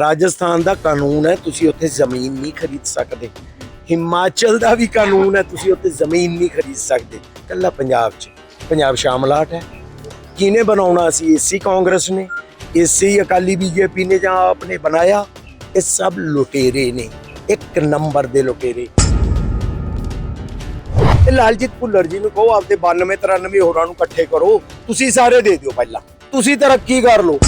ਰਾਜਸਥਾਨ ਦਾ ਕਾਨੂੰਨ ਹੈ, ਤੁਸੀਂ ਉੱਥੇ ਜ਼ਮੀਨ ਨਹੀਂ ਖਰੀਦ ਸਕਦੇ। ਹਿਮਾਚਲ ਦਾ ਵੀ ਕਾਨੂੰਨ ਹੈ, ਤੁਸੀਂ ਉੱਥੇ ਜ਼ਮੀਨ ਨਹੀਂ ਖਰੀਦ ਸਕਦੇ। ਕੱਲਾ ਪੰਜਾਬ 'ਚ। ਪੰਜਾਬ ਸ਼ਾਮਲਾਟ ਹੈ। ਕਿਹਨੇ ਬਣਾਉਣਾ ਸੀ? ਇਸੀ ਕਾਂਗਰਸ ਨੇ। ਇਸੀ ਅਕਾਲੀ ਬੀਜੇਪੀ ਨੇ ਜਾਂ ਆਪਨੇ ਬਣਾਇਆ? ਇਹ ਸਭ ਲੁਟੇਰੇ ਨੇ। ਇੱਕ ਨੰਬਰ ਦੇ ਲੁਟੇਰੇ। ਇਹ ਲਾਲਜੀਤ ਭੁੱਲਰ ਜੀ ਨੂੰ ਕਹੋ, ਆਪਦੇ 92 93 ਹੋਰਾਂ ਨੂੰ ਇਕੱਠੇ ਕਰੋ। ਤੁਸੀਂ ਸਾਰੇ ਦੇ ਦਿਓ ਪਹਿਲਾਂ। ਤੁਸੀਂ ਤਰੱਕੀ ਕਰ ਲਓ।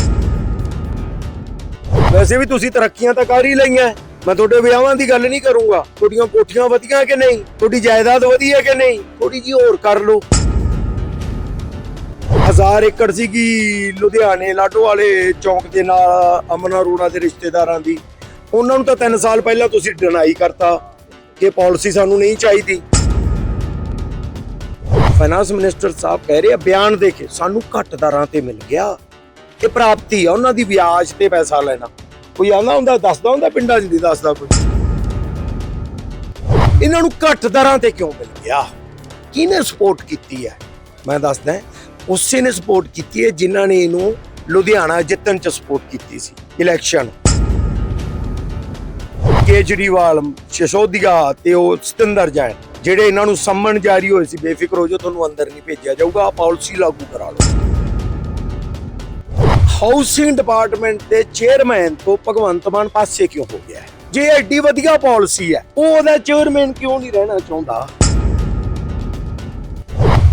ਵੈਸੇ ਵੀ ਤੁਸੀਂ ਤਰੱਕੀਆਂ ਤਾਂ ਕਰ ਹੀ ਲਈਆਂ। ਮੈਂ ਤੁਹਾਡੇ ਵਿਆਹਾਂ ਦੀ ਗੱਲ ਨਹੀਂ ਕਰੂੰਗਾ। ਤੁਹਾਡੀਆਂ ਕੋਠੀਆਂ ਵਧੀਆਂ ਕਿ ਨਹੀਂ? ਤੁਹਾਡੀ ਜਾਇਦਾਦ ਵਧੀ ਹੈ ਕਿ ਨਹੀਂ? ਥੋੜੀ ਜੀ ਹੋਰ ਕਰ ਲਓ। ਹਜ਼ਾਰ ਏਕੜ ਸੀਗੀ ਲੁਧਿਆਣੇ ਲਾਡੋ ਵਾਲੇ ਚੌਂਕ ਦੇ ਨਾਲ ਅਮਨ ਅਰੋੜਾ ਦੇ ਰਿਸ਼ਤੇਦਾਰਾਂ ਦੀ। ਉਹਨਾਂ ਨੂੰ ਤਾਂ 3 ਸਾਲ ਪਹਿਲਾਂ ਤੁਸੀਂ ਡਿਨਾਈ ਕਰਤਾ ਕਿ ਪਾਲਿਸੀ ਸਾਨੂੰ ਨਹੀਂ ਚਾਹੀਦੀ। ਫਾਈਨਾਂਸ ਮਿਨਿਸਟਰ ਸਾਹਿਬ ਕਹਿ ਰਹੇ ਆ, ਬਿਆਨ ਦੇ ਕੇ ਸਾਨੂੰ ਘੱਟ ਦਰਾਂ ਤੇ ਮਿਲ ਗਿਆ। ਇਹ ਪ੍ਰਾਪਤੀ ਆ, ਉਹਨਾਂ ਦੀ ਵਿਆਜ ਤੇ ਪੈਸਾ ਲੈਣਾ। ਕੋਈ ਆਂਦਾ ਹੁੰਦਾ, ਦੱਸਦਾ ਹੁੰਦਾ ਪਿੰਡਾਂ 'ਚ ਨਹੀਂ ਦੱਸਦਾ ਕੋਈ। ਇਹਨਾਂ ਨੂੰ ਘੱਟ ਦਰਾਂ ਤੇ ਕਿਉਂ ਮਿਲ ਗਿਆ? ਕਿਹਨੇ ਸਪੋਰਟ ਕੀਤੀ ਹੈ? ਮੈਂ ਦੱਸਦਾ ਉਸੇ ਨੇ ਸਪੋਰਟ ਕੀਤੀ ਹੈ ਜਿਨ੍ਹਾਂ ਨੇ ਇਹਨੂੰ ਲੁਧਿਆਣਾ ਜਿੱਤਣ 'ਚ ਸਪੋਰਟ ਕੀਤੀ ਸੀ ਇਲੈਕਸ਼ਨ ਕੇਜਰੀਵਾਲ, ਸ਼ਸ਼ੋਦੀਆ ਤੇ ਉਹ ਸਤਿੰਦਰ ਜੈਨ, ਜਿਹੜੇ ਇਹਨਾਂ ਨੂੰ ਸੰਮਣ ਜਾਰੀ ਹੋਏ ਸੀ, ਬੇਫਿਕਰ ਹੋ ਜਾਓ, ਤੁਹਾਨੂੰ ਅੰਦਰ ਨਹੀਂ ਭੇਜਿਆ ਜਾਊਗਾ ਆ ਪਾਲਿਸੀ ਲਾਗੂ ਕਰਾ ਲਓ। ਹਾਊਸਿੰਗ ਡਿਪਾਰਟਮੈਂਟ ਦੇ ਚੇਅਰਮੈਨ ਤੋਂ ਭਗਵੰਤ ਮਾਨ ਪਾਸੇ ਕਿਉਂ ਹੋ ਗਿਆ ਜੇ ਐਡੀ ਵਧੀਆ ਪਾਲਿਸੀ ਹੈ, ਉਹ ਉਹਦਾ ਚੇਅਰਮੈਨ ਕਿਉਂ ਨਹੀਂ ਰਹਿਣਾ ਚਾਹੁੰਦਾ?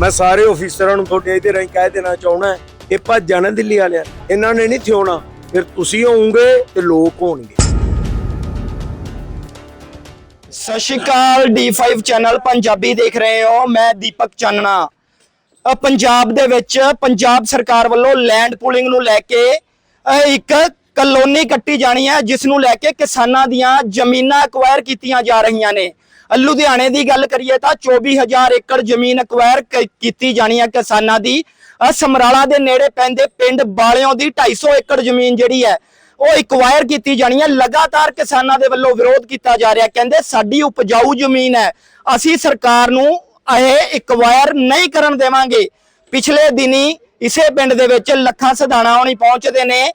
ਮੈਂ ਸਾਰੇ ਅਫੀਸਰਾਂ ਨੂੰ ਤੁਹਾਡੇ ਇਹਦੇ ਰਾਹੀਂ ਕਹਿ ਦੇਣਾ ਚਾਹਣਾ ਹੈ ਇਹ ਭੱਜ ਜਾਣਾ ਦਿੱਲੀ ਵਾਲਿਆਂ ਇਹਨਾਂ ਨੇ ਨਹੀਂ ਥਿਉਣਾ। ਫਿਰ ਤੁਸੀਂ ਹੋਵੋਗੇ ਤੇ ਲੋਕ ਹੋਣਗੇ। ਸਤਿ ਸ਼੍ਰੀ ਅਕਾਲ D5 ਚੈਨਲ ਪੰਜਾਬੀ ਦੇਖ ਰਹੇ ਹੋ। ਮੈਂ ਦੀਪਕ ਚਾਨਣਾ। ਪੰਜਾਬ ਦੇ ਵਿੱਚ ਪੰਜਾਬ ਸਰਕਾਰ ਵੱਲੋਂ ਲੈਂਡ ਪੂਲਿੰਗ ਨੂੰ ਲੈ ਕੇ ਇੱਕ ਕਲੋਨੀ ਕੱਟੀ ਜਾਣੀ ਹੈ, ਜਿਸ ਨੂੰ ਲੈ ਕੇ ਕਿਸਾਨਾਂ ਦੀਆਂ ਜ਼ਮੀਨਾਂ ਐਕਵਾਇਰ ਕੀਤੀਆਂ ਜਾ ਰਹੀਆਂ ਨੇ। ਲੁਧਿਆਣੇ ਦੀ ਗੱਲ ਕਰੀਏ ਤਾਂ 24000 ਏਕੜ ਜ਼ਮੀਨ ਐਕਵਾਇਰ ਕ- ਕੀਤੀ ਜਾਣੀ ਹੈ ਕਿਸਾਨਾਂ ਦੀ। ਸਮਰਾਲਾ ਦੇ ਨੇੜੇ ਪੈਂਦੇ ਪਿੰਡ ਬਾਲਿਓ ਦੀ 250 ਏਕੜ ਜ਼ਮੀਨ ਜਿਹੜੀ ਹੈ, ਉਹ ਇਕਵਾਇਰ ਕੀਤੀ ਜਾਣੀ ਹੈ। ਲਗਾਤਾਰ ਕਿਸਾਨਾਂ ਦੇ ਵੱਲੋਂ ਵਿਰੋਧ ਕੀਤਾ ਜਾ ਰਿਹਾ ਕਹਿੰਦੇ ਸਾਡੀ ਉਪਜਾਊ ਜ਼ਮੀਨ ਹੈ। ਅਸੀਂ ਸਰਕਾਰ ਨੂੰ ਇਹ ਇਕਵਾਇਰ ਨਹੀਂ ਕਰਨ ਦੇਵਾਂਗੇ। ਪਿਛਲੇ ਦਿਨੀ ਇਸੇ ਪਿੰਡ ਦੇ ਵਿੱਚ ਲੱਖਾਂ ਸਧਾਣਾ ਹੋਣੀ ਪਹੁੰਚਦੇ ਨੇ।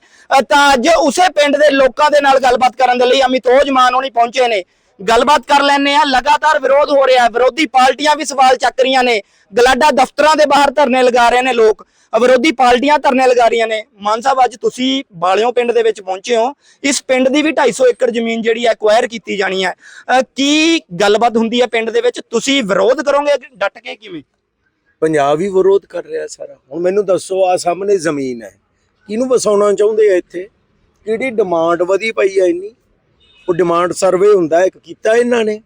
ਤਾਂ ਅੱਜ ਉਸੇ ਪਿੰਡ ਦੇ ਲੋਕਾਂ ਦੇ ਨਾਲ ਗੱਲਬਾਤ ਕਰਨ ਦੇ ਲਈ ਅਮਿਤੋਜ ਮਾਨ ਹੋਣੀ ਪਹੁੰਚੇ ਨੇ। ਗੱਲਬਾਤ ਕਰ ਲੈਣੇ ਆ ਲਗਾਤਾਰ ਵਿਰੋਧ ਹੋ ਰਿਹਾ ਹੈ। ਵਿਰੋਧੀ ਪਾਰਟੀਆਂ ਵੀ ਸਵਾਲ ਚੱਕ ਰਹੀਆਂ ਨੇ। ਗਲਾਡਾ ਦਫ਼ਤਰਾਂ ਦੇ ਬਾਹਰ ਧਰਨੇ ਲਗਾ ਰਹੇ ਨੇ ਲੋਕ। ਵਿਰੋਧੀ ਪਾਰਟੀਆਂ ਧਰਨੇ ਲਗਾ ਰਹੀਆਂ ਨੇ। ਮਾਨ ਸਾਹਿਬ, ਅੱਜ ਤੁਸੀਂ ਬਾਲਿਓ ਪਿੰਡ ਦੇ ਵਿੱਚ ਪਹੁੰਚੇ ਹੋ। ਇਸ ਪਿੰਡ ਦੀ ਵੀ 250 ਏਕੜ ਜ਼ਮੀਨ ਜਿਹੜੀ ਹੈ ਐਕਵਾਇਰ ਕੀਤੀ ਜਾਣੀ ਹੈ। ਕੀ ਗੱਲਬਾਤ ਹੁੰਦੀ ਹੈ ਪਿੰਡ ਦੇ ਵਿੱਚ? ਤੁਸੀਂ ਵਿਰੋਧ ਕਰੋਗੇ ਡਟ ਕੇ ਕਿਵੇਂ? ਪੰਜਾਬ ਹੀ ਵਿਰੋਧ ਕਰ ਰਿਹਾ ਸਾਰਾ। ਹੁਣ ਮੈਨੂੰ ਦੱਸੋ ਆ ਸਾਹਮਣੇ ਜ਼ਮੀਨ ਹੈ। ਕਿਹਨੂੰ ਵਸਾਉਣਾ ਚਾਹੁੰਦੇ ਆ ਇੱਥੇ? ਕਿਹੜੀ ਡਿਮਾਂਡ ਵਧੀ ਪਈ ਹੈ ਇੰਨੀ? ਉਹ ਡਿਮਾਂਡ ਸਰਵੇ ਹੁੰਦਾ ਇੱਕ ਕੀਤਾ ਇਹਨਾਂ ਨੇ।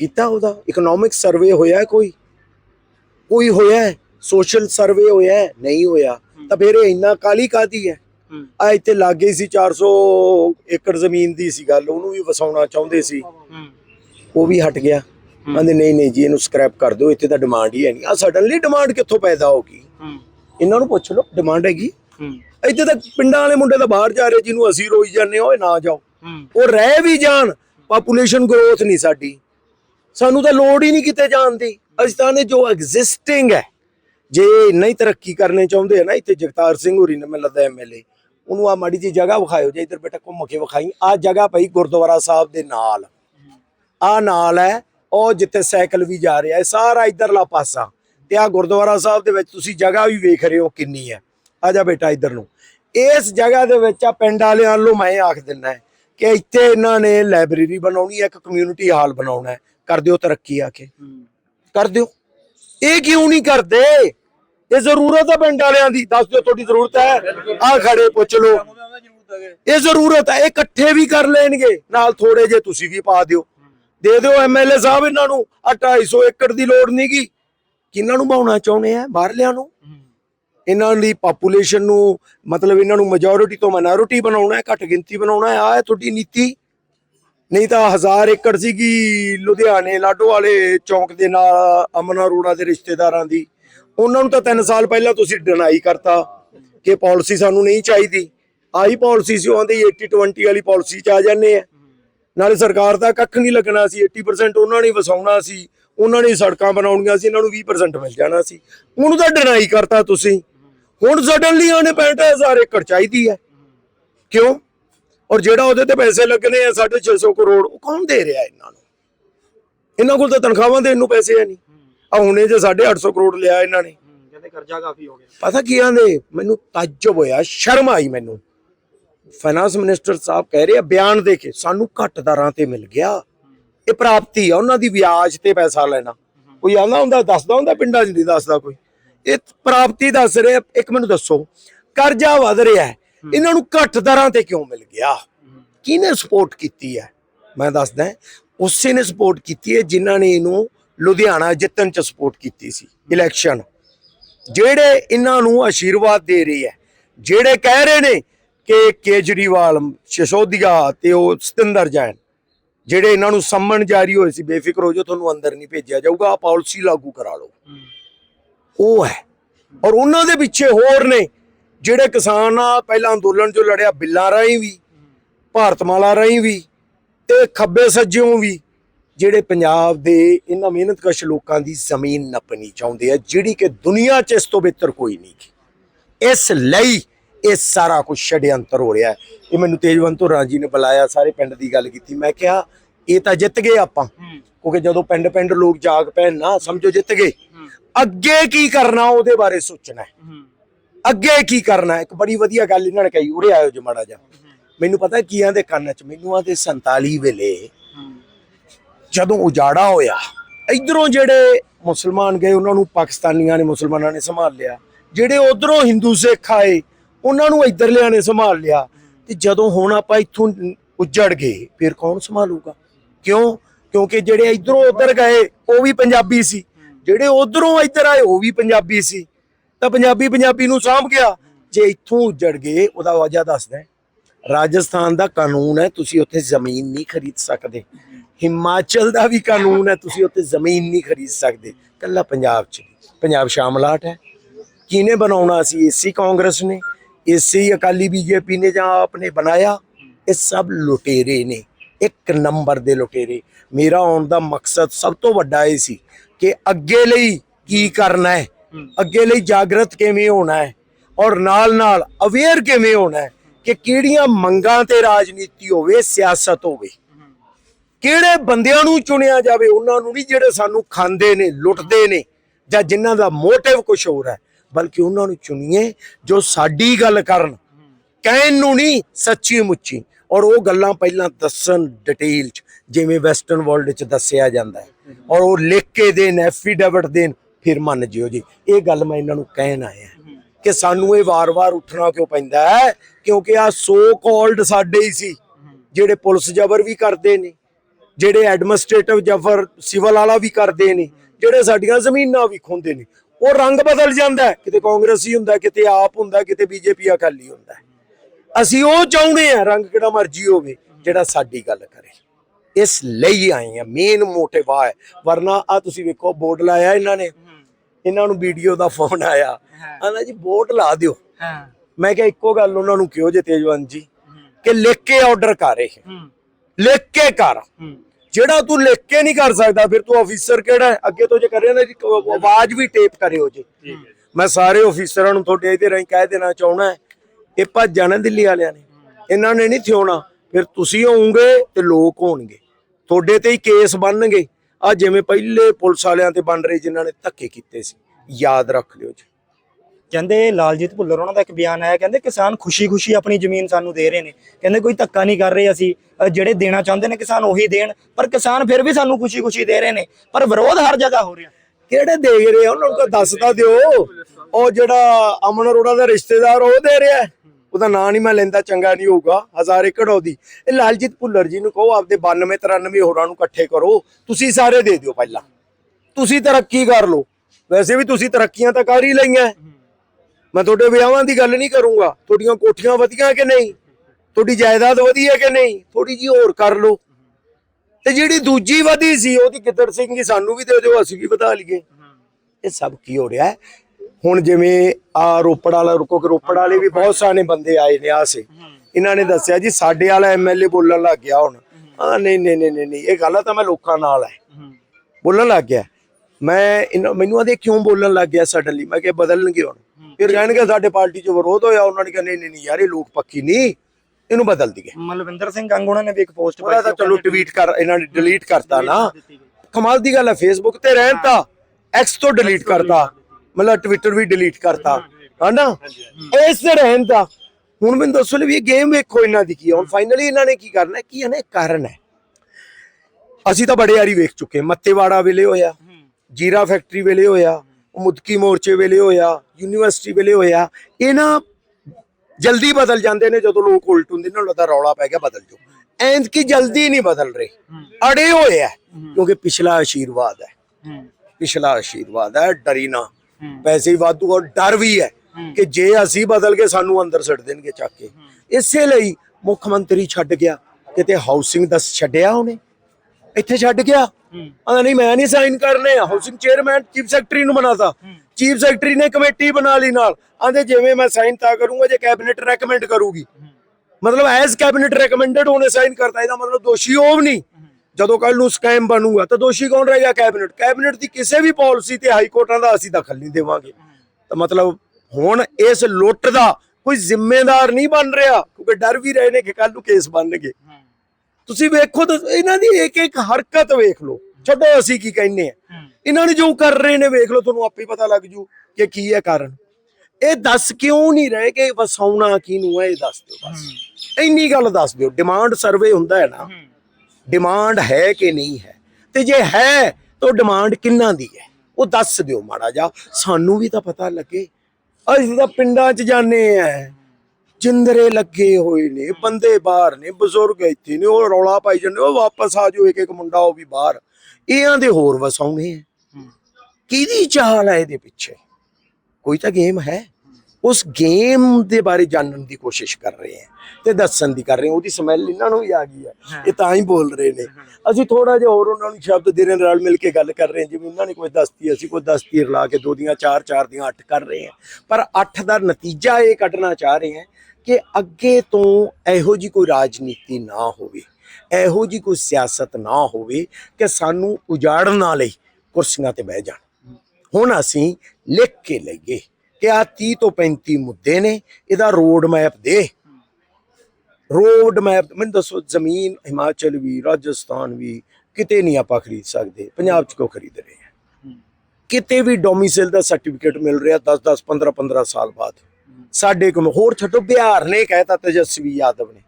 ਕੀਤਾ ਉਹਦਾ ਇਕਨੋਮਿਕ ਸਰਵੇ ਹੋਇਆ ਕੋਈ? ਕੋਈ ਹੋਇਆ ਸੋਸ਼ਲ ਸਰਵੇ ਹੋਇਆ? ਨਹੀਂ ਹੋਇਆ। ਤਾਂ ਫਿਰ ਇਹ ਇੰਨਾ ਕਾਲੀ ਕਾਦੀ ਹੈ? ਆ ਇੱਥੇ ਲੱਗੇ ਸੀ 400 ਏਕੜ ਜ਼ਮੀਨ ਦੀ ਸੀ ਗੱਲ ਉਹਨੂੰ ਵੀ ਵਸਾਉਣਾ ਚਾਹੁੰਦੇ ਸੀ। ਉਹ ਵੀ ਹਟ ਗਿਆ। ਕਹਿੰਦੇ ਨਹੀਂ ਨਹੀਂ ਜੀ ਇਹਨੂੰ ਸਕ੍ਰੈਪ ਕਰ ਦਿਓ ਇੱਥੇ ਤਾਂ ਡਿਮਾਂਡ ਹੀ ਹੈ ਨਹੀਂ। ਆ ਸਡਨਲੀ ਡਿਮਾਂਡ ਕਿੱਥੋਂ ਪੈਦਾ ਹੋ ਗਈ? ਇਹਨਾਂ ਨੂੰ ਪੁੱਛ ਲਓ ਡਿਮਾਂਡ ਹੈਗੀ। ਇੱਥੇ ਤਾਂ ਪਿੰਡਾਂ ਵਾਲੇ ਮੁੰਡੇ ਤਾਂ ਬਾਹਰ ਜਾ ਰਹੇ ਜਿਹਨੂੰ ਅਸੀਂ ਰੋਈ ਜਾਂਦੇ ਹਾਂ, ਓਏ ਨਾ ਜਾਓ। ਉਹ ਰਹਿ ਵੀ ਜਾਣ ਪਾਪੂਲੇਸ਼ਨ ਗਰੋਥ ਨਹੀਂ ਸਾਡੀ। ਸਾਨੂੰ ਤਾਂ ਲੋੜ ਹੀ ਨਹੀਂ ਕਿਤੇ ਜਾਣ ਦੀ। ਅਸੀਂ ਤਾਂ ਨੇ ਜੋ ਐਗਜ਼ਿਸਟਿੰਗ ਹੈ, ਜੇ ਨਹੀਂ ਤਰੱਕੀ ਕਰਨੇ ਚਾਹੁੰਦੇ ਆ ਨਾ, ਇੱਥੇ ਜਗਤਾਰ ਸਿੰਘ ਹੋਰੀ ਨੇ ਮੈਨੂੰ ਲੱਗਦਾ ਐਮਐਲਏ ਉਹਨੂੰ ਆ ਮਾੜੀ ਜੀ ਜਗ੍ਹਾ ਵਿਖਾਇਓ, ਜੇ ਇੱਧਰ ਬੇਟਾ ਘੁੰਮ ਕੇ ਵਿਖਾਈ। ਆ ਜਗ੍ਹਾ ਪਈ ਗੁਰਦੁਆਰਾ ਸਾਹਿਬ ਦੇ ਨਾਲ। ਆ ਨਾਲ ਹੈ, ਉਹ ਜਿੱਥੇ ਸਾਈਕਲ ਵੀ ਜਾ ਰਿਹਾ ਹੈ, ਸਾਰਾ ਇਧਰਲਾ ਪਾਸਾ। ਤੇ ਆ ਗੁਰਦੁਆਰਾ ਸਾਹਿਬ ਦੇ ਵਿੱਚ ਤੁਸੀਂ ਜਗ੍ਹਾ ਵੀ ਵੇਖ ਰਹੇ ਹੋ ਕਿੰਨੀ ਹੈ। ਆ ਜਾ ਬੇਟਾ ਇਧਰ ਨੂੰ। ਇਸ ਜਗ੍ਹਾ ਦੇ ਵਿੱਚ ਆ ਪਿੰਡ ਵਾਲਿਆਂ ਨੂੰ ਮੈਂ ਆਖ ਦਿੰਦਾ ਹੈ ਕਿ ਇੱਥੇ ਇਹਨਾਂ ਨੇ ਲਾਇਬ੍ਰੇਰੀ ਬਣਾਉਣੀ ਹੈ ਇੱਕ ਕਮਿਊਨਿਟੀ ਹਾਲ ਬਣਾਉਣਾ ਹੈ। ਕਰ ਦਿਓ ਤਰੱਕੀ ਆ ਕੇ। ਕਰ ਦਿਓ। ਇਹ ਕਿਉਂ ਨਹੀਂ ਕਰਦੇ? ਇਹ ਜ਼ਰੂਰਤ ਹੈ ਪਿੰਡ ਵਾਲਿਆਂ ਦੀ। ਦੱਸ ਦਿਓ ਤੁਹਾਡੀ ਜ਼ਰੂਰਤ ਹੈ। ਆ ਖੜੇ ਪੁੱਛ ਲਓ। ਇਹ ਜ਼ਰੂਰਤ ਹੈ। ਇਹ ਇਕੱਠੇ ਵੀ ਕਰ ਲੈਣਗੇ। ਨਾਲ ਥੋੜੇ ਜੇ ਤੁਸੀਂ ਵੀ ਪਾ ਦਿਓ। ਦੇ ਦਿਓ ਐਮਐਲਏ ਸਾਹਿਬ ਇਹਨਾਂ ਨੂੰ। ਆ 250 ਏਕੜ ਦੀ ਲੋੜ ਨਹੀਂਗੀ ਕਿਹਨਾਂ ਨੂੰ ਬਾਉਣਾ ਚਾਹੁੰਦੇ ਆ? ਬਾਹਰਲਿਆਂ ਨੂੰ। ਇਹਨਾਂ ਦੀ ਪਾਪੂਲੇਸ਼ਨ ਨੂੰ ਮਤਲਬ ਇਹਨਾਂ ਨੂੰ ਮੈਜੋਰਿਟੀ ਤੋਂ ਮਾਈਨੋਰਿਟੀ ਬਣਾਉਣਾ ਹੈ, ਘੱਟ ਗਿਣਤੀ ਬਣਾਉਣਾ ਹੈ ਆ ਹੈ ਤੁਹਾਡੀ ਨੀਤੀ। ਨਹੀਂ ਤਾਂ ਹਜ਼ਾਰ ਏਕੜ ਸੀਗੀ ਲੁਧਿਆਣੇ ਲਾਡੋ ਵਾਲੇ ਚੌਂਕ ਦੇ ਨਾਲ ਅਮਨ ਅਰੋੜਾ ਦੇ ਰਿਸ਼ਤੇਦਾਰਾਂ ਦੀ। ਉਹਨਾਂ ਨੂੰ ਤਾਂ 3 ਸਾਲ ਪਹਿਲਾਂ ਤੁਸੀਂ ਡਿਨਾਈ ਕਰਤਾ ਕਿ ਪਾਲਿਸੀ ਸਾਨੂੰ ਨਹੀਂ ਚਾਹੀਦੀ। ਆਹੀ ਪਾਲਿਸੀ ਸੀ ਉਹਦੇ 80 20 ਵਾਲੀ ਪਾਲਿਸੀ ਚ ਆ ਜਾਂਦੇ ਆ। ਨਾਲੇ ਸਰਕਾਰ ਦਾ ਕੱਖ ਨਹੀਂ ਲੱਗਣਾ ਸੀ 80% ਉਹਨਾਂ ਨੇ ਵਸਾਉਣਾ ਸੀ, ਉਹਨਾਂ ਨੇ ਸੜਕਾਂ ਬਣਾਉਣੀਆਂ ਸੀ, ਇਹਨਾਂ ਨੂੰ 20% ਮਿਲ ਜਾਣਾ ਸੀ। ਉਹਨੂੰ ਤਾਂ ਡਿਨਾਈ ਕਰਤਾ ਤੁਸੀਂ। ਹੁਣ ਸਡਨਲੀ ਉਹਨੇ 65000 ਏਕੜ ਚਾਹੀਦੀ ਹੈ। ਕਿਉਂ? ਔਰ ਜਿਹੜਾ ਉਹਦੇ ਤੇ ਪੈਸੇ ਲੱਗਣੇ ਆ 650 ਕਰੋੜ ਉਹ ਕੌਣ ਦੇ ਰਿਹਾ ਇਹਨਾਂ ਨੂੰ? ਇਹਨਾਂ ਕੋਲ ਤਾਂ ਤਨਖਾਹਾਂ ਦੇਣ ਨੂੰ ਪੈਸੇ ਹੈ ਨਹੀਂ। ਆ ਹੁਣੇ ਜੇ 850 ਕਰੋੜ ਲਿਆ ਇਹਨਾਂ ਨੇ। ਕਹਿੰਦੇ ਕਰਜ਼ਾ ਕਾਫੀ ਹੋ ਗਿਆ। ਪਤਾ ਕੀ ਆਂਦੇ? ਮੈਨੂੰ ਤਾਜਬ ਹੋਇਆ ਸ਼ਰਮ ਆਈ ਮੈਨੂੰ। ਫਾਈਨਾਂਸ ਮਿਨਿਸਟਰ ਸਾਹਿਬ ਕਹਿ ਰਹੇ ਆ ਬਿਆਨ ਦੇ ਕੇ ਸਾਨੂੰ ਘੱਟ ਦਰਾਂ ਤੇ ਮਿਲ ਗਿਆ। ਇਹ ਪ੍ਰਾਪਤੀ ਆ ਉਹਨਾਂ ਦੀ ਵਿਆਜ ਤੇ ਪੈਸਾ ਲੈਣਾ। ਕੋਈ ਆਂਦਾ ਹੁੰਦਾ ਦੱਸਦਾ ਹੁੰਦਾ ਪਿੰਡਾਂ 'ਚ ਨਹੀਂ ਦੱਸਦਾ ਕੋਈ। ਇਹ ਪ੍ਰਾਪਤੀ ਦੱਸ ਰਹੇ ਆ। ਇੱਕ ਮੈਨੂੰ ਦੱਸੋ ਕਰਜ਼ਾ ਵਧ ਰਿਹਾ ਹੈ ਇਹਨਾਂ ਨੂੰ ਘੱਟ ਦਰਾਂ ਤੇ ਕਿਉਂ ਮਿਲ ਗਿਆ? ਕਿਹਨੇ ਸਪੋਰਟ ਕੀਤੀ ਹੈ? ਮੈਂ ਦੱਸਦਾ ਉਸੇ ਨੇ ਸਪੋਰਟ ਕੀਤੀ ਹੈ ਜਿਨ੍ਹਾਂ ਨੇ ਇਹਨੂੰ ਲੁਧਿਆਣਾ ਜਿੱਤਣ ਚ ਸਪੋਰਟ ਕੀਤੀ ਸੀ ਇਲੈਕਸ਼ਨ ਜਿਹੜੇ ਇਹਨਾਂ ਨੂੰ ਆਸ਼ੀਰਵਾਦ ਦੇ ਰਹੇ ਹੈ ਜਿਹੜੇ ਕਹਿ ਰਹੇ ਨੇ ਕਿ ਕੇਜਰੀਵਾਲ ਸ਼ਿਸ਼ੋਦੀਆ ਤੇ ਉਹ ਸਤਿੰਦਰ ਜੈਨ ਜਿਹੜੇ ਇਹਨਾਂ ਨੂੰ ਸੰਮਣ ਜਾਰੀ ਹੋਏ ਸੀ ਬੇਫਿਕਰ ਹੋ ਜਾਓ ਤੁਹਾਨੂੰ ਅੰਦਰ ਨਹੀਂ ਭੇਜਿਆ ਜਾਊਗਾ ਪਾਲਿਸੀ ਲਾਗੂ ਕਰਾ ਲਓ। ਉਹ ਹੈ ਔਰ ਉਹਨਾਂ ਦੇ ਪਿੱਛੇ ਹੋਰ ਨੇ ਜਿਹੜੇ ਕਿਸਾਨ ਆ ਪਹਿਲਾਂ ਅੰਦੋਲਨ ਜੋ ਲੜਿਆ ਬਿੱਲਾਂ ਰਾਹੀਂ ਵੀ ਭਾਰਤਮਾਲਾ ਰਾਹੀਂ ਵੀ ਤੇ ਖੱਬੇ ਸੱਜਿਓਂ ਵੀ ਜਿਹੜੇ ਪੰਜਾਬ ਦੇ ਇਹਨਾਂ ਮਿਹਨਤਕਸ਼ ਲੋਕਾਂ ਦੀ ਜ਼ਮੀਨ ਨੱਪਣੀ ਚਾਹੁੰਦੇ ਆ ਜਿਹੜੀ ਕਿ ਦੁਨੀਆ 'ਚ ਇਸ ਤੋਂ ਬਿਹਤਰ ਕੋਈ ਨਹੀਂ। ਇਸ ਲਈ ਇਹ ਸਾਰਾ ਕੁਝ ਛੜਯੰਤਰ ਹੋ ਰਿਹਾ। ਇਹ ਮੈਨੂੰ ਤੇਜਵੰਤ ਹੋਰਾਂ ਜੀ ਨੇ ਬੁਲਾਇਆ ਸਾਰੇ ਪਿੰਡ ਦੀ ਗੱਲ ਕੀਤੀ ਮੈਂ ਕਿਹਾ ਇਹ ਤਾਂ ਜਿੱਤ ਗਏ ਆਪਾਂ ਕਿਉਂਕਿ ਜਦੋਂ ਪਿੰਡ ਪਿੰਡ ਲੋਕ ਜਾਗ ਪੈਣ ਨਾ ਸਮਝੋ ਜਿੱਤ ਗਏ ਅੱਗੇ ਕੀ ਕਰਨਾ ਉਹਦੇ ਬਾਰੇ ਸੋਚਣਾ ਹੈ। ਅੱਗੇ ਕੀ ਕਰਨਾ ਹੈ? ਇੱਕ ਬੜੀ ਵਧੀਆ ਗੱਲ ਇਹਨਾਂ ਨੇ ਕਹੀ ਉਰੇ ਆਇਓ ਜੀ ਮਾੜਾ ਜਿਹਾ। ਮੈਨੂੰ ਪਤਾ ਕੀ ਆਂਦੇ ਕੰਨ ਚ? ਮੈਨੂੰ ਆਂਦੇ 47 ਵੇਲੇ ਜਦੋਂ ਉਜਾੜਾ ਹੋਇਆ ਇਧਰੋਂ ਜਿਹੜੇ ਮੁਸਲਮਾਨ ਗਏ ਉਹਨਾਂ ਨੂੰ ਪਾਕਿਸਤਾਨੀਆਂ ਨੇ ਮੁਸਲਮਾਨਾਂ ਨੇ ਸੰਭਾਲ ਲਿਆ। ਜਿਹੜੇ ਉਧਰੋਂ ਹਿੰਦੂ ਸਿੱਖ ਆਏ ਉਹਨਾਂ ਨੂੰ ਇੱਧਰਲਿਆਂ ਨੇ ਸੰਭਾਲ ਲਿਆ। ਤੇ ਜਦੋਂ ਹੁਣ ਆਪਾਂ ਇੱਥੋਂ ਉੱਜੜ ਗਏ ਫਿਰ ਕੌਣ ਸੰਭਾਲੂਗਾ? ਕਿਉਂ? ਕਿਉਂਕਿ ਜਿਹੜੇ ਇਧਰੋਂ ਉਧਰ ਗਏ ਉਹ ਵੀ ਪੰਜਾਬੀ ਸੀ। ਜਿਹੜੇ ਉਧਰੋਂ ਇੱਧਰ ਆਏ, ਉਹ ਵੀ ਪੰਜਾਬੀ ਸੀ। ਤਾਂ ਪੰਜਾਬੀ ਪੰਜਾਬੀ ਨੂੰ ਸਾਂਭ ਗਿਆ। ਜੇ ਇੱਥੋਂ ਉੱਜੜ ਗਏ, ਉਹਦਾ ਵਜ੍ਹਾ ਦੱਸਦਾ ਰਾਜਸਥਾਨ ਦਾ ਕਾਨੂੰਨ ਹੈ, ਤੁਸੀਂ ਉੱਥੇ ਜ਼ਮੀਨ ਨਹੀਂ ਖਰੀਦ ਸਕਦੇ। ਹਿਮਾਚਲ ਦਾ ਵੀ ਕਾਨੂੰਨ ਹੈ, ਤੁਸੀਂ ਉੱਥੇ ਜ਼ਮੀਨ ਨਹੀਂ ਖਰੀਦ ਸਕਦੇ। ਕੱਲਾ ਪੰਜਾਬ 'ਚ ਪੰਜਾਬ ਸ਼ਾਮਲਾਟ ਹੈ। ਕਿਹਨੇ ਬਣਾਉਣਾ ਸੀ? ਏਸੀ ਕਾਂਗਰਸ ਨੇ। ਏਸੀ ਅਕਾਲੀ ਬੀਜੇਪੀ ਨੇ ਜਾਂ ਆਪਨੇ ਬਣਾਇਆ? ਇਹ ਸਭ ਲੁਟੇਰੇ ਨੇ। ਇੱਕ ਨੰਬਰ ਦੇ ਲੁਟੇਰੇ। ਮੇਰਾ ਆਉਣ ਦਾ ਮਕਸਦ ਸਭ ਤੋਂ ਵੱਡਾ ਇਹ ਸੀ ਕਿ ਅੱਗੇ ਲਈ ਕੀ ਕਰਨਾ ਹੈ? ਅੱਗੇ ਲਈ ਜਾਗਰਤ ਕਿਵੇਂ ਹੋਣਾ ਹੈ? ਔਰ ਨਾਲ ਨਾਲ ਅਵੇਅਰ ਕਿਵੇਂ ਹੋਣਾ ਹੈ ਕਿ ਕਿਹੜੀਆਂ ਮੰਗਾਂ ਤੇ ਰਾਜਨੀਤੀ ਹੋਵੇ ਸਿਆਸਤ ਹੋਵੇ? ਕਿਹੜੇ ਬੰਦਿਆਂ ਨੂੰ ਚੁਣਿਆ ਜਾਵੇ? ਉਹਨਾਂ ਨੂੰ ਨਹੀਂ ਜਿਹੜੇ ਸਾਨੂੰ ਖਾਂਦੇ ਨੇ ਲੁੱਟਦੇ ਨੇ ਜਾਂ ਜਿਨ੍ਹਾਂ ਦਾ ਮੋਟਿਵ ਕੁਝ ਹੋਰ ਹੈ ਬਲਕਿ ਉਹਨਾਂ ਨੂੰ ਚੁਣੀਏ ਜੋ ਸਾਡੀ ਗੱਲ ਕਰਨ। ਕਹਿਣ ਨੂੰ ਨਹੀਂ ਸੱਚੀ ਮੁੱਚੀ। ਔਰ ਉਹ ਗੱਲਾਂ ਪਹਿਲਾਂ ਦੱਸਣ ਡਿਟੇਲ ਚ ਜਿਵੇਂ ਵੈਸਟਰਨ ਵਰਲਡ ਚ ਦੱਸਿਆ ਜਾਂਦਾ ਹੈ। ਔਰ ਉਹ ਲਿਖ ਕੇ ਦੇਣ ਐਫੀਡੇਵਿਟ ਦੇਣ, ਫਿਰ ਮੰਨ ਜਿਓ ਜੀ। ਇਹ ਗੱਲ ਮੈਂ ਇਹਨਾਂ ਨੂੰ ਕਹਿਣ ਆਇਆ। ਕਿ ਸਾਨੂੰ ਇਹ ਵਾਰ-ਵਾਰ ਉੱਠਣਾ ਕਿਉਂ ਪੈਂਦਾ ਹੈ? ਕਿਉਂਕਿ ਆ ਸੋ ਕਾਲਡ ਸਾਡੇ ਹੀ ਸੀ, ਜਿਹੜੇ ਪੁਲਿਸ ਜ਼ਬਰ ਵੀ ਕਰਦੇ ਨੇ, ਜਿਹੜੇ ਐਡਮਿਨਿਸਟ੍ਰੇਟਿਵ ਜਬਰ ਸਿਵਲ ਵਾਲਾ ਵੀ ਕਰਦੇ ਨੇ, ਜਿਹੜੇ ਸਾਡੀਆਂ ਜ਼ਮੀਨਾਂ ਵੀ ਖੋਂਦੇ ਨੇ। ਉਹ ਰੰਗ ਬਦਲ ਜਾਂਦਾ ਕਿਤੇ ਕਾਂਗਰਸੀ ਹੁੰਦਾ, ਕਿਤੇ ਆਪ ਹੁੰਦਾ, ਕਿਤੇ ਬੀਜੇਪੀ ਅਕਾਲੀ ਹੁੰਦਾ ਅਸੀਂ ਉਹ ਚਾਹੁੰਦੇ ਆ ਰੰਗ ਕਿਹੜਾ ਮਰਜ਼ੀ ਹੋਵੇ, ਜਿਹੜਾ ਸਾਡੀ ਗੱਲ ਕਰੇ। ਇਸ ਲਈ ਆਏ ਆ ਮੇਨ ਮੋਟਿਵ ਆ ਹੈ ਵਰਨਾ ਆ ਤੁਸੀਂ ਵੇਖੋ ਬੋਰਡ ਲਾਇਆ ਇਹਨਾਂ ਨੇ। ਇਹਨਾਂ ਨੂੰ ਵੀਡੀਓ ਦਾ ਫੋਨ ਆਇਆ। ਆਂਦਾ ਜੀ ਬੋਰਡ ਲਾ ਦਿਓ। ਮੈਂ ਕਿਹਾ ਇੱਕੋ ਗੱਲ ਉਹਨਾਂ ਨੂੰ ਕਿਹੋ ਜੇ ਤੇਜਵੰਤ ਜੀ ਕਿ ਲਿਖ ਕੇ ਆਰਡਰ ਕਰ ਇਹ। ਲਿਖ ਕੇ ਕਰ। ਜਿਹੜਾ ਤੂੰ ਲਿਖ ਕੇ ਨਹੀਂ ਕਰ ਸਕਦਾ ਫਿਰ ਤੂੰ ਅਫੀਸਰ ਕਿਹੜਾ ਅੱਗੇ ਤੋਂ ਜੇ ਕਰਿਆ ਨਾ ਆਵਾਜ਼ ਵੀ ਟੇਪ ਕਰਿਓ ਜੀ। ਮੈਂ ਸਾਰੇ ਅਫੀਸਰਾਂ ਨੂੰ ਤੁਹਾਡੇ ਇਹਦੇ ਰਾਹੀਂ ਕਹਿ ਦੇਣਾ ਚਾਹਣਾ ਇਹ ਭੱਜ ਜਾਣਾ ਦਿੱਲੀ ਵਾਲਿਆਂ ਨੇ। ਇਹਨਾਂ ਨੇ ਨਹੀਂ ਥਿਉਣਾ ਫਿਰ ਤੁਸੀਂ ਹੋਵੋਗੇ ਤੇ ਲੋਕ ਹੋਣਗੇ। ਤੁਹਾਡੇ ਤੇ ਹੀ ਕੇਸ ਬਣਨਗੇ। ਆ ਜਿਵੇਂ ਪਹਿਲੇ ਪੁਲਿਸ ਵਾਲਿਆਂ ਤੇ ਬਣ ਰਹੇ ਜਿਨ੍ਹਾਂ ਨੇ ਧੱਕੇ ਕੀਤੇ ਸੀ। ਯਾਦ ਰੱਖ ਲਿਓ ਜੀ। ਕਹਿੰਦੇ ਲਾਲਜੀਤ ਭੁੱਲਰ ਉਹਨਾਂ ਦਾ ਇੱਕ ਬਿਆਨ ਆਇਆ। ਕਹਿੰਦੇ ਕਿਸਾਨ ਖੁਸ਼ੀ-ਖੁਸ਼ੀ ਆਪਣੀ ਜ਼ਮੀਨ ਸਾਨੂੰ ਦੇ ਰਹੇ ਨੇ। ਕਹਿੰਦੇ ਕੋਈ ਧੱਕਾ ਨਹੀਂ ਕਰ ਰਹੇ ਅਸੀਂ। ਜਿਹੜੇ ਦੇਣਾ ਚਾਹੁੰਦੇ ਨੇ ਕਿਸਾਨ ਉਹੀ ਦੇਣ। ਪਰ ਕਿਸਾਨ ਫਿਰ ਵੀ ਸਾਨੂੰ ਖੁਸ਼ੀ-ਖੁਸ਼ੀ ਦੇ ਰਹੇ ਨੇ। ਪਰ ਵਿਰੋਧ ਹਰ ਜਗ੍ਹਾ ਹੋ ਰਿਹਾ। ਕਿਹੜੇ ਦੇਖ ਰਹੇ? ਉਹਨਾਂ ਨੂੰ ਤਾਂ ਦੱਸ ਤਾਂ ਦਿਓ। ਉਹ ਜਿਹੜਾ ਅਮਨ ਅਰੋੜਾ ਦਾ ਰਿਸ਼ਤੇਦਾਰ ਉਹ ਦੇ ਰਿਹਾ। ਉਹਦਾ ਨਾਂ ਨਹੀਂ ਮੈਂ ਲੈਂਦਾ, ਚੰਗਾ ਨਹੀਂ ਹੋਊਗਾ, ਹਜ਼ਾਰ ਏਕੜ ਉਹਦੀ। ਇਹ ਲਾਲਜੀਤ ਭੁੱਲਰ ਜੀ ਨੂੰ ਕਹੋ, ਆਪਦੇ 92 93 ਹੋਰਾਂ ਨੂੰ ਇਕੱਠੇ ਕਰੋ, ਤੁਸੀਂ ਸਾਰੇ ਦੇ ਦਿਓ ਪਹਿਲਾਂ। ਤੁਸੀਂ ਤਰੱਕੀ ਕਰ ਲਓ। ਵੈਸੇ ਵੀ ਤੁਸੀਂ ਤਰੱਕੀਆਂ ਤਾਂ ਕਰ ਹੀ ਲਈਆਂ। ਮੈਂ ਤੁਹਾਡੇ ਵਿਆਹਾਂ ਦੀ ਗੱਲ ਨਹੀਂ ਕਰੂੰਗਾ। ਤੁਹਾਡੀਆਂ ਕੋਠੀਆਂ ਵਧੀਆਂ ਕਿ ਨਹੀਂ? ਤੁਹਾਡੀ ਜਾਇਦਾਦ ਵਧੀ ਹੈ ਕਿ ਨਹੀਂ? ਥੋੜੀ ਜੀ ਹੋਰ ਕਰ ਲਓ। ਤੇ ਜਿਹੜੀ ਦੂਜੀ ਵਧੀ ਸੀ, ਉਹਦੀ ਗਿੱਦੜ ਸਿੰਘ ਜੀ ਸਾਨੂੰ ਵੀ ਦੇ ਦਿਓ, ਅਸੀਂ ਵੀ ਵਧਾ ਲਈਏ। ਇਹ ਸਭ ਕੀ ਹੋ ਰਿਹਾ ਹੈ? ਹੁਣ ਜਿਵੇਂ ਆ ਰੋਪੜ ਵਾਲਾ ਰੁਕੋ ਕਿ ਰੋਪੜ ਵਾਲੇ ਵੀ ਬਹੁਤ ਸਾਰੇ ਬੰਦੇ ਆਏ ਨੇ ਆ ਸੇ। ਇਹਨਾਂ ਨੇ ਦੱਸਿਆ ਜੀ ਸਾਡੇ ਵਾਲਾ ਐਮਐਲਏ ਬੋਲਣ ਲੱਗ ਗਿਆ ਹੁਣ। ਆ ਨਹੀਂ ਨਹੀਂ ਨਹੀਂ ਨਹੀਂ ਇਹ ਗੱਲ ਤਾਂ ਮੈਂ ਲੋਕਾਂ ਨਾਲ ਹੈ। ਬੋਲਣ ਲੱਗ ਗਿਆ। ਮੈਂ ਇਹਨਾਂ- ਮੈਨੂੰ ਆਦੇ ਕਿਉਂ ਬੋਲਣ ਲੱਗ ਗਿਆ ਸਡਨਲੀ ਮੈਂ ਕਿਹਾ ਬਦਲਣਗੇ ਹੁਣ। ਫਿਰ ਕਹਿਣਗੇ ਸਾਡੇ ਪਾਰਟੀ 'ਚ ਵਿਰੋਧ ਹੋਇਆ। ਉਹਨਾਂ ਨੇ ਕਿਹਾ ਨਹੀਂ ਨਹੀਂ ਯਾਰ ਇਹ ਲੋਕ ਪੱਕੀ ਨਹੀਂ। ਇਹਨੂੰ ਬਦਲ ਦਈਏ। ਮਲਵਿੰਦਰ ਸਿੰਘ ਉਹਨਾਂ ਨੇ ਵੀ ਇੱਕ ਪੋਸਟ ਉਹਦਾ ਤਾਂ ਚਲੋ ਟਵੀਟ ਕਰ ਇਹਨਾਂ ਨੇ ਡਿਲੀਟ ਕਰਤਾ ਨਾ। ਕਮਾਲ ਦੀ ਗੱਲ ਹੈ ਫੇਸਬੁੱਕ ਤੇ ਰਹਿਣ ਤਾਂ ਐਕਸ ਤੋਂ ਡਿਲੀਟ ਕਰਤਾ। ਮਤਲਬ ਟਵਿੱਟਰ ਵੀ ਡਿਲੀਟ ਕਰਤਾ। ਹਨਾ? ਇਸ ਰਹਿਣ ਤਾਂ ਹੁਣ ਮੈਨੂੰ ਦੱਸੋ ਵੀ ਇਹ ਗੇਮ ਵੇਖੋ ਇਹਨਾਂ ਦੀ ਕੀ ਹੁਣ ਫਾਈਨਲੀ ਇਹਨਾਂ ਨੇ ਕੀ ਕਰਨਾ? ਕੀ ਇਹਨੇ ਕਾਰਨ ਹੈ? ਅਸੀਂ ਤਾਂ ਬੜੇ ਵਾਰੀ ਵੇਖ ਚੁੱਕੇ ਮੱਤੇਵਾੜਾ ਵੇਲੇ ਹੋਇਆ ਜੀਰਾ ਫੈਕਟਰੀ ਵੇਲੇ ਹੋਇਆ ਮੁਦਕੀ ਮੋਰਚੇ ਵੇਲੇ ਹੋਇਆ ਯੂਨੀਵਰਸਿਟੀ ਵੇਲੇ ਹੋਇਆ। ਇਹ ਨਾ ਜਲਦੀ ਬਦਲ ਜਾਂਦੇ ਨੇ ਜਦੋਂ ਲੋਕ ਉਲਟ ਹੁੰਦੇ ਨੇ ਲੱਗਦਾ ਰੌਲਾ ਪੈ ਗਿਆ ਬਦਲ ਜੋ ਐਂਦ ਕੀ ਜਲਦੀ ਨਹੀਂ ਬਦਲ ਰਹੇ। ਅੜੇ ਹੋਏ ਆ ਕਿਉਂਕਿ ਪਿਛਲਾ ਆਸ਼ੀਰਵਾਦ ਹੈ। ਪਿਛਲਾ ਆਸ਼ੀਰਵਾਦ ਹੈ ਡਰੀ ਨਾ। ਪੈਸੇ ਹੀ ਵਾਧੂ ਔਰ ਡਰ ਵੀ ਹੈ ਕਿ ਜੇ ਅਸੀਂ ਬਦਲ ਕੇ ਸਾਨੂੰ ਅੰਦਰ ਸੱਟ ਦੇਣਗੇ ਚੱਕ ਕੇ। ਇਸੇ ਲਈ ਮੁੱਖ ਮੰਤਰੀ ਛੱਡ ਗਿਆ। ਕਿਤੇ ਹਾਊਸਿੰਗ ਦਾ ਛੱਡਿਆ ਉਹਨੇ? ਇੱਥੇ ਛੱਡ ਗਿਆ? ਆਂਦਾ ਨਹੀਂ ਮੈਂ ਨਹੀਂ ਸਾਈਨ ਕਰਨੇ ਹਾਊਸਿੰਗ ਚੇਅਰਮੈਨ ਚੀਫ ਸੈਕਟਰੀ ਨੂੰ ਬਣਾਤਾ ਚੀਫ ਸੈਕਟਰੀ ਨੇ ਕਮੇਟੀ ਬਣਾ ਲਈ ਨਾਲ। ਆਂਦੇ ਜਿਵੇਂ ਮੈਂ ਸਾਈਨ ਤਾਂ ਕਰੂੰਗਾ ਜੇ ਕੈਬਨਿਟ ਰეკਮੈਂਡ ਕਰੂਗੀ। ਮਤਲਬ ਐਸ ਕੈਬਨਿਟ ਰეკਮੈਂਡਡ ਉਹਨੇ ਸਾਈਨ ਕਰਤਾ। ਇਹਦਾ ਮਤਲਬ ਦੋਸ਼ੀ ਉਹ ਵੀ ਨਹੀਂ। ਜਦੋਂ ਕੱਲ ਨੂੰ ਸਕੈਮ ਬਣੂਗਾ ਤਾਂ ਦੋਸ਼ੀ ਕੌਣ ਰਹੇਗਾ ਕੈਬਨਿਟ ਕੈਬਨਿਟ ਦੀ ਕਿਸੇ ਵੀ ਪਾਲਿਸੀ ਤੇ ਹਾਈ ਕੋਰਟਾਂ ਦਾ ਅਸੀਂ ਦਖਲ ਨਹੀਂ ਦੇਵਾਂਗੇ। ਤਾਂ ਮਤਲਬ ਹੁਣ ਇਸ ਲੁੱਟ ਦਾ ਕੋਈ ਜ਼ਿੰਮੇਦਾਰ ਨਹੀਂ ਬਣ ਰਿਹਾ ਕਿਉਂਕਿ ਡਰ ਵੀ ਰਹੇ ਨੇ ਕਿ ਕੱਲ ਨੂੰ ਕੇਸ ਬਣਨਗੇ। ਤੁਸੀਂ ਵੇਖੋ ਤਾਂ ਇਹਨਾਂ ਦੀ ਇੱਕ ਇੱਕ ਹਰਕਤ ਵੇਖ ਲਓ। ਛੱਡੋ ਅਸੀਂ ਕੀ ਕਹਿੰਨੇ ਆ ਇਹਨਾਂ ਨੇ ਜੋ ਕਰ ਰਹੇ ਨੇ ਵੇਖ ਲਓ ਤੁਹਾਨੂੰ ਆਪੇ ਪਤਾ ਲੱਗ ਜੂ ਕਿ ਕੀ ਹੈ ਕਾਰਨ। ਇਹ ਦੱਸ ਕਿਉਂ ਨਹੀਂ ਰਹੇ ਕਿ ਵਸਾਉਣਾ ਕਿਹਨੂੰ ਹੈ ਇਹ ਦੱਸ ਦਿਓ ਬਸ। ਇੰਨੀ ਗੱਲ ਦੱਸ ਦਿਓ। ਡਿਮਾਂਡ ਸਰਵੇ ਹੁੰਦਾ ਹੈ ਨਾ। ਡਿਮਾਂਡ ਹੈ ਕਿ ਨਹੀਂ ਹੈ? ਤੇ ਜੇ ਹੈ ਤਾਂ ਡਿਮਾਂਡ ਕਿੰਨਾ ਦੀ ਹੈ? ਉਹ ਦੱਸ ਦਿਓ ਮਾੜਾ ਜਾ ਸਾਨੂੰ ਵੀ ਤਾਂ ਪਤਾ ਲੱਗੇ। ਅਸੀਂ ਤਾਂ ਪਿੰਡਾਂ 'ਚ ਜਾਂਦੇ ਆ। ਜਿੰਦਰੇ ਲੱਗੇ ਹੋਏ ਨੇ ਬੰਦੇ ਬਾਹਰ ਨੇ ਬਜ਼ੁਰਗ ਇੱਥੇ ਨੇ ਉਹ ਰੌਲਾ ਪਾਈ ਜਾਂਦੇ ਉਹ ਵਾਪਸ ਆ ਜਾਓ ਇੱਕ ਇੱਕ ਮੁੰਡਾ ਉਹ ਵੀ ਬਾਹਰ। ਇਹਨਾਂ ਦੇ ਹੋਰ ਵਸਾਉਣੇ ਆ। ਕਿਹਦੀ ਚਾਲ ਹੈ ਇਹਦੇ ਪਿੱਛੇ? ਕੋਈ ਤਾਂ ਗੇਮ ਹੈ। ਉਸ ਗੇਮ ਦੇ ਬਾਰੇ ਜਾਣਨ ਦੀ ਕੋਸ਼ਿਸ਼ ਕਰ ਰਹੇ ਹਾਂ ਤੇ ਦੱਸਣ ਦੀ ਕਰ ਰਹੇ ਹਾਂ। ਉਹਦੀ ਸਮੈਲ ਇਹਨਾਂ ਨੂੰ ਵੀ ਆ ਗਈ ਹੈ। ਇਹ ਤਾਂ ਹੀ ਬੋਲ ਰਹੇ ਨੇ। ਅਸੀਂ ਥੋੜਾ ਜਿਹਾ ਹੋਰ ਉਹਨਾਂ ਨੂੰ ਸ਼ਬਦ ਦੇ ਰਹੇ ਰਲ ਮਿਲ ਕੇ ਗੱਲ ਕਰ ਰਹੇ ਹਾਂ। ਜਿਵੇਂ ਉਹਨਾਂ ਨੇ ਕੋਈ ਦਸਤੀ ਅਸੀਂ ਕੋਈ ਦਸਤੀ ਰਲਾ ਕੇ ਦੋ ਦੀਆਂ ਚਾਰ ਚਾਰ ਦੀਆਂ ਅੱਠ ਕਰ ਰਹੇ ਹਾਂ। ਪਰ ਅੱਠ ਦਾ ਨਤੀਜਾ ਇਹ ਕੱਢਣਾ ਚਾਹ ਰਹੇ ਹਾਂ ਕਿ ਅੱਗੇ ਤੋਂ ਇਹੋ ਜੀ ਕੋਈ ਰਾਜਨੀਤੀ ਨਾ ਹੋਵੇ ਇਹੋ ਜੀ ਕੋਈ ਸਿਆਸਤ ਨਾ ਹੋਵੇ ਕਿ ਸਾਨੂੰ ਉਜਾੜਨ ਲਈ ਕੁਰਸੀਆਂ ਤੇ ਬਹਿ ਜਾਣ। ਹੁਣ ਅਸੀਂ ਲਿਖ ਕੇ ਲਈਏ। ਕਿ ਆ 30 ਤੋਂ 35 ਮੁੱਦੇ ਨੇ, ਇਹਦਾ ਰੋਡ ਮੈਪ ਦੇ। ਰੋਡ ਮੈਪ ਮੈਨੂੰ ਦੱਸੋ, ਜ਼ਮੀਨ, ਹਿਮਾਚਲ ਵੀ, ਰਾਜਸਥਾਨ ਵੀ, ਕਿਤੇ ਨਹੀਂ ਆਪਾਂ ਖਰੀਦ ਸਕਦੇ, ਪੰਜਾਬ 'ਚ ਕਿਉਂ ਖਰੀਦ ਰਹੇ ਹਾਂ ਕਿਤੇ ਵੀ ਡੋਮਿਸਾਈਲ ਦਾ ਸਰਟੀਫਿਕੇਟ ਮਿਲ ਰਿਹਾ 10 10 15 15 ਸਾਲ ਬਾਅਦ। ਸਾਡੇ ਕੋਲ ਹੋਰ ਛੱਡੋ, ਬਿਹਾਰ ਨੇ ਕਹਿਤਾ ਤੇਜਸਵੀ ਯਾਦਵ ਨੇ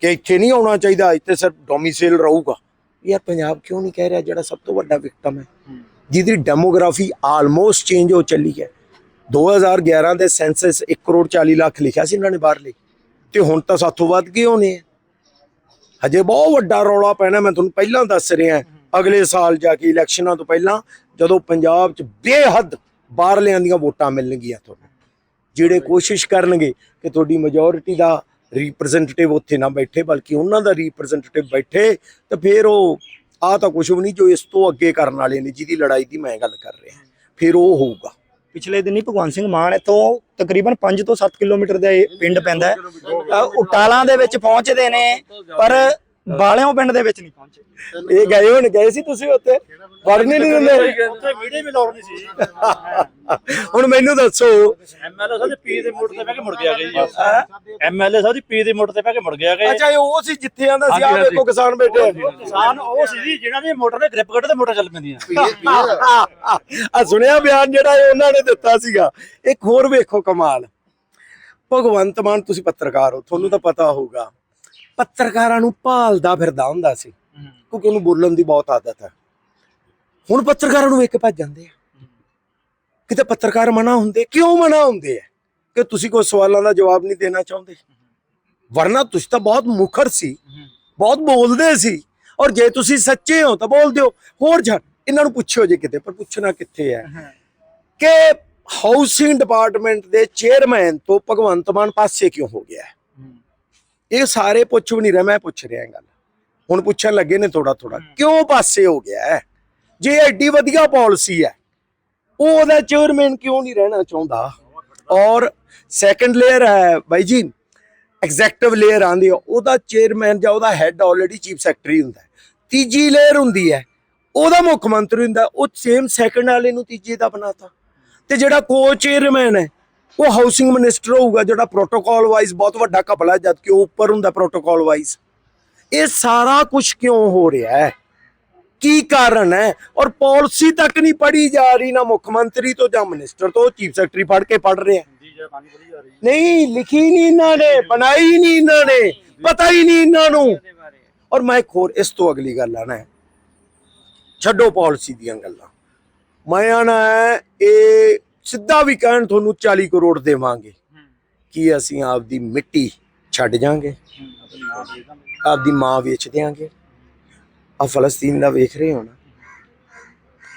ਕਿ ਇੱਥੇ ਨਹੀਂ ਆਉਣਾ ਚਾਹੀਦਾ, ਇੱਥੇ ਸਿਰਫ ਡੋਮਿਸਾਈਲ ਰਹੂਗਾ। ਯਾਰ ਪੰਜਾਬ ਕਿਉਂ ਨਹੀਂ ਕਹਿ ਰਿਹਾ ਜਿਹੜਾ ਸਭ ਤੋਂ ਵੱਡਾ ਵਿਕਟਮ ਹੈ? ਜਿਹਦੀ ਡੈਮੋਗ੍ਰਾਫੀ ਆਲਮੋਸਟ ਚੇਂਜ ਹੋ ਚੱਲੀ ਹੈ। 2011 ਦੇ ਸੈਂਸਸ 1 ਕਰੋੜ 40 ਲੱਖ ਲਿਖਿਆ ਸੀ ਇਹਨਾਂ ਨੇ ਬਾਹਰ ਲਈ ਤੇ ਹੁਣ ਤਾਂ ਸਾਥੋਂ ਵੱਧ ਗਏ ਹੋਣੇ ਆ। ਹਜੇ ਬਹੁਤ ਵੱਡਾ ਰੌਲਾ ਪੈਣਾ, ਮੈਂ ਤੁਹਾਨੂੰ ਪਹਿਲਾਂ ਦੱਸ ਰਿਹਾ। ਅਗਲੇ ਸਾਲ ਜਾ ਕੇ ਇਲੈਕਸ਼ਨਾਂ ਤੋਂ ਪਹਿਲਾਂ ਜਦੋਂ ਪੰਜਾਬ 'ਚ ਬੇਹੱਦ ਬਾਹਰਲਿਆਂ ਦੀਆਂ ਵੋਟਾਂ ਮਿਲਣਗੀਆਂ ਤੁਹਾਨੂੰ, ਜਿਹੜੇ ਕੋਸ਼ਿਸ਼ ਕਰਨਗੇ ਕਿ ਤੁਹਾਡੀ ਮੈਜੋਰਿਟੀ ਦਾ ਰਿਪਰੈਜ਼ੈਂਟੇਟਿਵ ਉੱਥੇ ਨਾ ਬੈਠੇ, ਬਲਕਿ ਉਹਨਾਂ ਦਾ ਰਿਪਰੈਜ਼ੈਂਟੇਟਿਵ ਬੈਠੇ, ਤਾਂ ਫਿਰ ਉਹ ਆ ਤਾਂ ਕੁਝ ਵੀ ਨਹੀਂ ਜੋ ਇਸ ਤੋਂ ਅੱਗੇ ਕਰਨ ਵਾਲੇ ਨੇ, ਜਿਹਦੀ ਲੜਾਈ ਦੀ ਮੈਂ ਗੱਲ ਕਰ ਰਿਹਾ। ਫਿਰ ਉਹ ਹੋਊਗਾ। ਪਿਛਲੇ ਦਿਨੀ ਭਗਵੰਤ ਸਿੰਘ ਮਾਨ ਇੱਥੋਂ ਤਕਰੀਬਨ 5 ਤੋਂ 7 ਕਿਲੋਮੀਟਰ ਦਾ ਇਹ ਪਿੰਡ ਪੈਂਦਾ ਹੈ। ਅ, ਉਟਾਲਾਂ ਦੇ ਵਿੱਚ ਪਹੁੰਚਦੇ ਨੇ ਪਰ ਬਾਲਿਓ ਪਿੰਡ ਦੇ ਵਿੱਚ ਨਹੀਂ ਪਹੁੰਚੇ। ਇਹ ਗਏ ਹੋਣ ਗਏ ਸੀ ਤੁਸੀਂ ਉੱਥੇ? ਵੜਨ ਨਹੀਂ ਦਿੰਦੇ। ਉੱਥੇ ਵੀਡੀਓ ਵੀ ਲਾਉਣੀ ਸੀ। ਹੁਣ ਮੈਨੂੰ ਦੱਸੋ। ਐਮਐਲਏ ਸਾਹਿਬ ਦੀ ਪੀ ਦੇ ਮੋੜ ਤੇ ਬਹਿ ਕੇ ਮੁੜ ਗਿਆ ਜੀ। ਐਮਐਲਏ ਸਾਹਿਬ ਦੀ ਪੀ ਦੇ ਮੋੜ ਤੇ ਬਹਿ ਕੇ ਮੁੜ ਗਿਆ ਗਏ ਅੱਛਾ ਇਹ ਉਹ ਸੀ ਜਿੱਥੇ ਆਂਦਾ ਸੀ ਆ ਵੇਖੋ ਕਿਸਾਨ ਬੈਠੇ ਆ। ਕਿਸਾਨ ਉਹ ਸੀ ਜੀ ਜਿਹਨਾਂ ਦੇ ਮੋਟਰ ਦੇ ਗ੍ਰਿਪ ਕੱਢ ਤੇ ਮੋਟਰ ਚੱਲ ਪੈਂਦੀਆਂ। ਆ ਸੁਣਿਆ ਬਿਆਨ ਜਿਹੜਾ ਇਹ ਉਹਨਾਂ ਨੇ ਦਿੱਤਾ ਸੀਗਾ। ਇੱਕ ਹੋਰ ਵੇਖੋ ਕਮਾਲ। ਭਗਵੰਤ ਮਾਨ ਤੁਸੀਂ ਪੱਤਰਕਾਰ ਹੋ ਤੁਹਾਨੂੰ ਤਾਂ ਪਤਾ ਹੋਊਗਾ। ਪੱਤਰਕਾਰਾਂ ਨੂੰ ਭਾਲਦਾ ਫਿਰਦਾ ਹੁੰਦਾ ਸੀ। ਕਿਉਂਕਿ ਉਹਨੂੰ ਬੋਲਣ ਦੀ ਬਹੁਤ ਆਦਤ ਹੈ। ਹੁਣ ਪੱਤਰਕਾਰਾਂ ਨੂੰ ਵੇਖ ਕੇ ਭੱਜ ਜਾਂਦੇ ਆ। ਕਿਤੇ ਪੱਤਰਕਾਰ ਮਨਾ ਹੁੰਦੇ ਕਿਉਂ ਮਨਾ ਹੁੰਦੇ ਆ? ਕਿ ਤੁਸੀਂ ਕੋਈ ਸਵਾਲਾਂ ਦਾ ਜਵਾਬ ਨਹੀਂ ਦੇਣਾ ਚਾਹੁੰਦੇ। ਵਰਨਾ ਤੁਸੀਂ ਤਾਂ ਬਹੁਤ ਮੁਖਰ ਸੀ ਬਹੁਤ ਬੋਲਦੇ ਸੀ। ਔਰ ਜੇ ਤੁਸੀਂ ਸੱਚੇ ਹੋ ਤਾਂ ਬੋਲ ਦਿਓ ਹੋਰ ਛੱਡ ਇਹਨਾਂ ਨੂੰ ਪੁੱਛਿਓ ਜੇ ਕਿਤੇ ਪਰ ਪੁੱਛਣਾ ਕਿੱਥੇ ਹੈ? ਕਿ ਹਾਊਸਿੰਗ ਡਿਪਾਰਟਮੈਂਟ ਦੇ ਚੇਅਰਮੈਨ ਤੋਂ ਭਗਵੰਤ ਮਾਨ ਪਾਸੇ ਕਿਉਂ ਹੋ ਗਿਆ? ਇਹ ਸਾਰੇ ਪੁੱਛ ਵੀ ਨਹੀਂ ਰਹੇ ਮੈਂ ਪੁੱਛ ਰਿਹਾ ਗੱਲ। ਹੁਣ ਪੁੱਛਣ ਲੱਗੇ ਨੇ ਥੋੜਾ ਥੋੜਾ ਕਿਉਂ ਪਾਸੇ ਹੋ ਗਿਆ? ਜੇ ਐਡੀ ਵਧੀਆ ਪਾਲਿਸੀ ਹੈ ਉਹ ਉਹਦਾ ਚੇਅਰਮੈਨ ਕਿਉਂ ਨਹੀਂ ਰਹਿਣਾ ਚਾਹੁੰਦਾ? ਔਰ ਸੈਕੰਡ ਲੇਅਰ ਹੈ ਬਾਈ ਜੀ ਐਗਜ਼ੈਕਟਿਵ ਲੇਅਰ ਆਂਦੀ ਹੈ ਉਹਦਾ ਚੇਅਰਮੈਨ ਜਾਂ ਉਹਦਾ ਹੈੱਡ ਆਲਰੇਡੀ ਚੀਫ ਸੈਕਟਰੀ ਹੁੰਦਾ। ਤੀਜੀ ਲੇਅਰ ਹੁੰਦੀ ਹੈ ਉਹਦਾ ਮੁੱਖ ਮੰਤਰੀ ਹੁੰਦਾ ਉਹ ਸੇਮ ਸੈਕੰਡ ਵਾਲੇ ਨੂੰ ਤੀਜੇ ਦਾ ਬਣਾਤਾ। ਤੇ ਜਿਹੜਾ ਕੋ ਚੇਅਰਮੈਨ ਹੈ ਉਹ ਹਾਊਸਿੰਗ ਮਿਨਿਸਟਰ ਹੋਊਗਾ ਜਿਹੜਾ ਪ੍ਰੋਟੋਕਾਲ ਵਾਈਜ਼ ਬਹੁਤ ਵੱਡਾ ਘਪਲਾ ਜਦ ਕਿ ਉਹ ਉੱਪਰ ਹੁੰਦਾ ਪ੍ਰੋਟੋਕਾਲ ਵਾਈਜ਼ ਇਹ ਸਾਰਾ ਕੁਝ ਕਿਉਂ ਹੋ ਰਿਹਾ ਹੈ? ਕੀ ਕਾਰਨ ਹੈ? ਔਰ ਪਾਲਿਸੀ ਤੱਕ ਨਹੀਂ ਪੜੀ ਜਾ ਰਹੀ ਨਾ ਮੁੱਖ ਮੰਤਰੀ ਤੋਂ ਜਾਂ ਮਿਨਿਸਟਰ ਤੋਂ ਚੀਫ ਸੈਕਟਰੀ ਪੜ ਕੇ ਪੜ ਰਿਹਾ ਰਹੀ ਨਹੀਂ ਲਿਖੀ ਨਹੀਂ ਇਹਨਾਂ ਨੇ ਬਣਾਈ ਨਹੀਂ ਇਹਨਾਂ ਨੇ ਪਤਾ ਹੀ ਨਹੀਂ ਇਹਨਾਂ ਨੂੰ। ਔਰ ਮੈਂ ਇੱਕ ਹੋਰ ਇਸ ਤੋਂ ਅਗਲੀ ਗੱਲ ਆਣਾ ਛੱਡੋ ਪਾਲਿਸੀ ਦੀਆਂ ਗੱਲਾਂ। ਮੈਂ ਆਣਾ ਇਹ ਸਿੱਧਾ ਵੀ ਕਹਿਣ ਤੁਹਾਨੂੰ 40 ਕਰੋੜ ਦੇਵਾਂਗੇ। ਕੀ ਅਸੀਂ ਆਪਦੀ ਮਿੱਟੀ ਛੱਡ ਜਾਾਂਗੇ? ਦਾਂਗੇ ਆਪਦੀ ਮਾਂ ਵੇਚ ਦਿਆਂਗੇ। ਆ ਫਲਸਤੀਨ ਦਾ ਵੇਖ ਰਹੇ ਹੋ ਨਾ।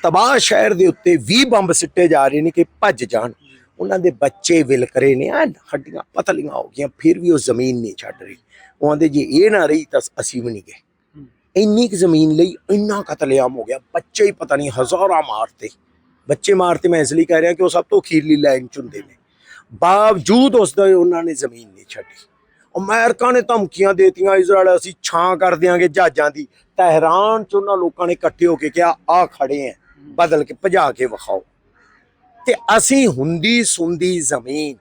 ਤਬਾਹ ਸ਼ਹਿਰ ਦੇ ਉੱਤੇ 20 ਬੰਬ ਸਿੱਟੇ ਜਾ ਰਹੇ ਨੇ ਕਿ ਭੱਜ ਜਾਣ। ਉਹਨਾਂ ਦੇ ਬੱਚੇ ਵਿਲਕਰੇ ਨੇ। ਆ ਹੱਡੀਆਂ ਪਤਲੀਆਂ ਹੋ ਗਈਆਂ ਫਿਰ ਵੀ ਉਹ ਜ਼ਮੀਨ ਨਹੀਂ ਛੱਡ ਰਹੀ। ਉਹ ਆਂਦੇ ਜੇ ਇਹ ਨਾ ਰਹੀ ਤਾਂ ਅਸੀਂ ਵੀ ਨਹੀਂ ਗਏ। ਇੰਨੀ ਕੁ ਜ਼ਮੀਨ ਲਈ ਇੰਨਾ ਕਤਲੇਆਮ ਹੋ ਗਿਆ। ਬੱਚੇ ਹੀ ਪਤਾ ਨਹੀਂ ਹਜ਼ਾਰਾਂ ਮਾਰਤੇ। ਬੱਚੇ ਮਾਰਤੇ ਮੈਂ ਇਸ ਲਈ ਕਹਿ ਰਿਹਾ ਕਿ ਉਹ ਸਭ ਤੋਂ ਅਖੀਰਲੀ ਲਾਈਨ ਚ ਹੁੰਦੇ ਨੇ। ਬਾਵਜੂਦ ਉਸ ਦਾ ਉਹਨਾਂ ਨੇ ਜ਼ਮੀਨ ਨਹੀਂ ਛੱਡੀ। ਅਮਰੀਕਾ ਨੇ ਧਮਕੀਆਂ ਦੇਤੀਆਂ, ਇਜ਼ਰਾਈਲ ਅਸੀਂ ਛਾਂ ਕਰ ਦਿਆਂਗੇ ਜਹਾਜ਼ਾਂ ਦੀ। ਤਹਿਰਾਨ ਚ ਉਹਨਾਂ ਲੋਕਾਂ ਨੇ ਇਕੱਠੇ ਹੋ ਕੇ ਕਿਹਾ ਆ ਖੜੇ ਆ ਬਦਲ ਕੇ ਭਜਾ ਕੇ ਵਿਖਾਓ। ਤੇ ਅਸੀਂ ਹੁੰਦੀ ਸੁੰਦੀ ਜ਼ਮੀਨ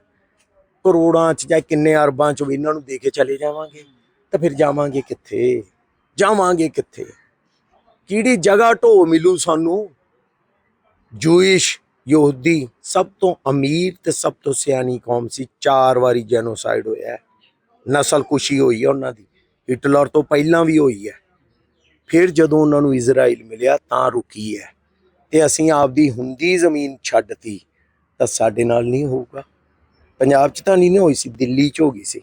ਕਰੋੜਾਂ ਚ ਜਾਂ ਕਿੰਨੇ ਅਰਬਾਂ ਚ ਵੀ ਇਹਨਾਂ ਨੂੰ ਦੇ ਕੇ ਚਲੇ ਜਾਵਾਂਗੇ। ਤਾਂ ਫਿਰ ਜਾਵਾਂਗੇ ਕਿੱਥੇ? ਜਾਵਾਂਗੇ ਕਿੱਥੇ? ਕਿਹੜੀ ਜਗ੍ਹਾ ਢੋ ਮਿਲੂ ਸਾਨੂੰ? ਜੂਇਸ਼ ਯਹੂਦੀ ਸਭ ਤੋਂ ਅਮੀਰ ਤੇ ਸਭ ਤੋਂ ਸਿਆਣੀ ਕੌਮ ਸੀ। ਚਾਰ ਵਾਰੀ ਜੈਨੋਸਾਈਡ ਹੋਇਆ ਹੈ। ਨਸਲ ਕੁਸ਼ੀ ਹੋਈ ਹੈ ਉਹਨਾਂ ਦੀ। ਹਿਟਲਰ ਤੋਂ ਪਹਿਲਾਂ ਵੀ ਹੋਈ ਹੈ। ਫਿਰ ਜਦੋਂ ਉਹਨਾਂ ਨੂੰ ਇਜ਼ਰਾਈਲ ਮਿਲਿਆ ਤਾਂ ਰੁਕੀ ਹੈ। ਤੇ ਅਸੀਂ ਆਪਦੀ ਹੁੰਦੀ ਜ਼ਮੀਨ ਛੱਡਤੀ ਤਾਂ ਸਾਡੇ ਨਾਲ ਨਹੀਂ ਹੋਊਗਾ। ਪੰਜਾਬ 'ਚ ਤਾਂ ਨਹੀਂ ਨਾ ਹੋਈ ਸੀ, ਦਿੱਲੀ 'ਚ ਹੋ ਗਈ ਸੀ।